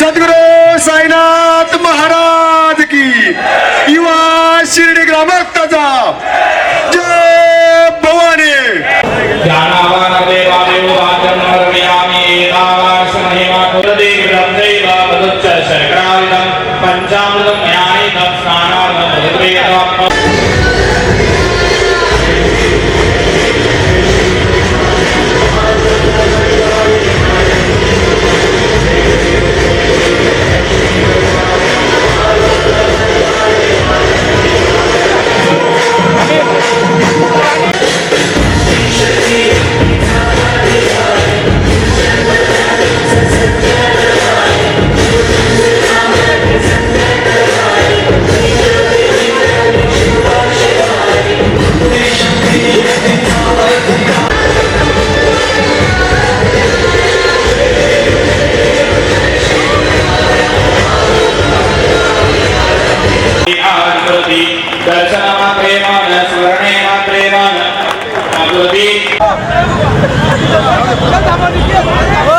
सद्गुरु साईनाथ महाराज की. युवा शिर्डी ग्रामस्थाचा. जय भवानी. ध्यानावानदेवादेव वाचन Ganz einfach nicht hier.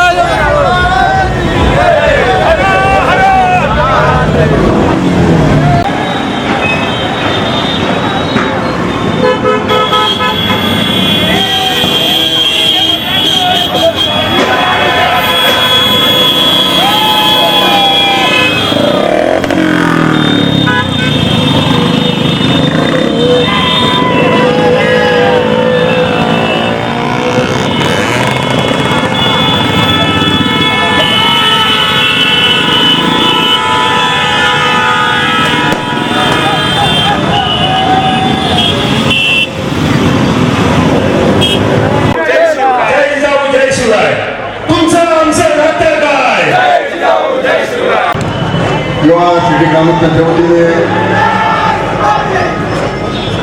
युवा शिर्डी ग्रामस्थांच्या वतीने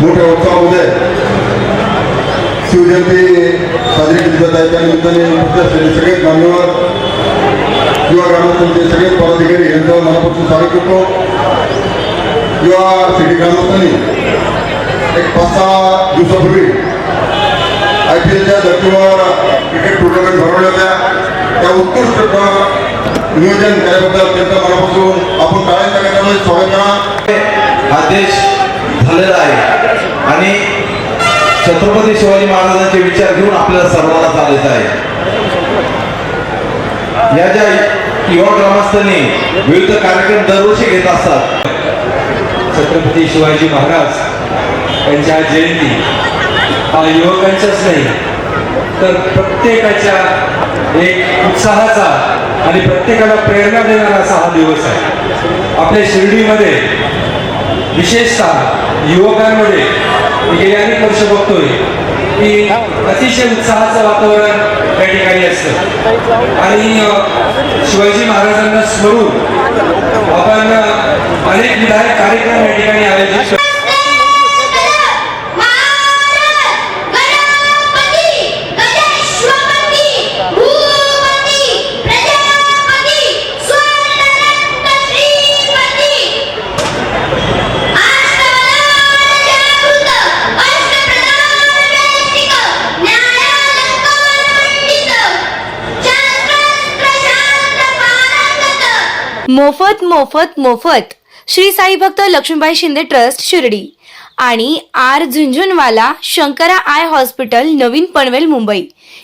मोठ्या उत्सवामध्ये शिवजयंती साजरी केली जात आहे. त्या निमित्ताने उपस्थित असलेले मान्यवर युवा ग्रामस्थांचे सगळेच पदाधिकारी यांचं मनापासून स्वागत करतो. युवा सिटी ग्रामस्थांनी एक पाच सहा दिवसापूर्वी आय पी एलच्या धर्तीवर क्रिकेट टुर्नामेंट भरवल्या होत्या त्या उत्कृष्ट नियोजन केल्याबद्दल त्यांचा मनापासून आपण टाळ्यांच्या गटामध्ये स्वागत करा. हा देश झालेला आहे. आणि छत्रपती शिवाजी महाराजांचे विचार घेऊन आपल्याला सर्वांना चालायचं आहे. या ज्या युवा ग्रामस्थांनी विविध कार्यक्रम दरवर्षी घेत असतात छत्रपती शिवाजी महाराज यांच्या जयंती हा युवकांचाच नाही तर प्रत्येकाच्या एक उत्साहाचा आणि प्रत्येकाला प्रेरणा देणारा असा हा दिवस आहे. आपल्या शिर्डीमध्ये विशेषतः युवकांमध्ये मी गेली अनेक वर्ष बघतोय की अतिशय उत्साहाचं वातावरण या ठिकाणी असतं. आणि शिवाजी महाराजांना स्मरून आपण अनेक विधायक कार्यक्रम या ठिकाणी आयोजित मोफत मोफत मोफत. श्री साई भक्त लक्ष्मीबाई शिंदे ट्रस्ट शिर्डी. आणि R Jhunjhunwala Shankara eye hospital नवीन पनवेल मुंबई.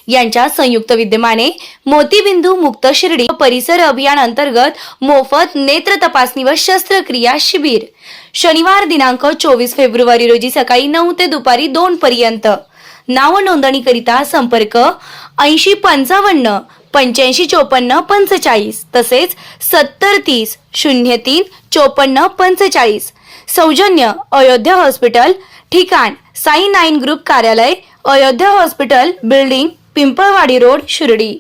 यांच्या संयुक्त विद्यमाने मोतीबिंदू मुक्त शिर्डी परिसर अभियान अंतर्गत मोफत नेत्र तपासणी व शस्त्रक्रिया शिबिर. शनिवार दिनांक चोवीस फेब्रुवारी रोजी सकाळी नऊ ते दुपारी दोन पर्यंत. नाव नोंदणीकरिता संपर्क ऐंशी पंचावन्न पंच्याऐंशी चोपन्न पंचेचाळीस. तसेच सत्तर तीस शून्य तीन चोपन्न पंचेचाळीस. सौजन्य अयोध्या हॉस्पिटल ठिकाण साई नाईन ग्रुप कार्यालय Ayodhya hospital building Pimpalwadi road Shirdi.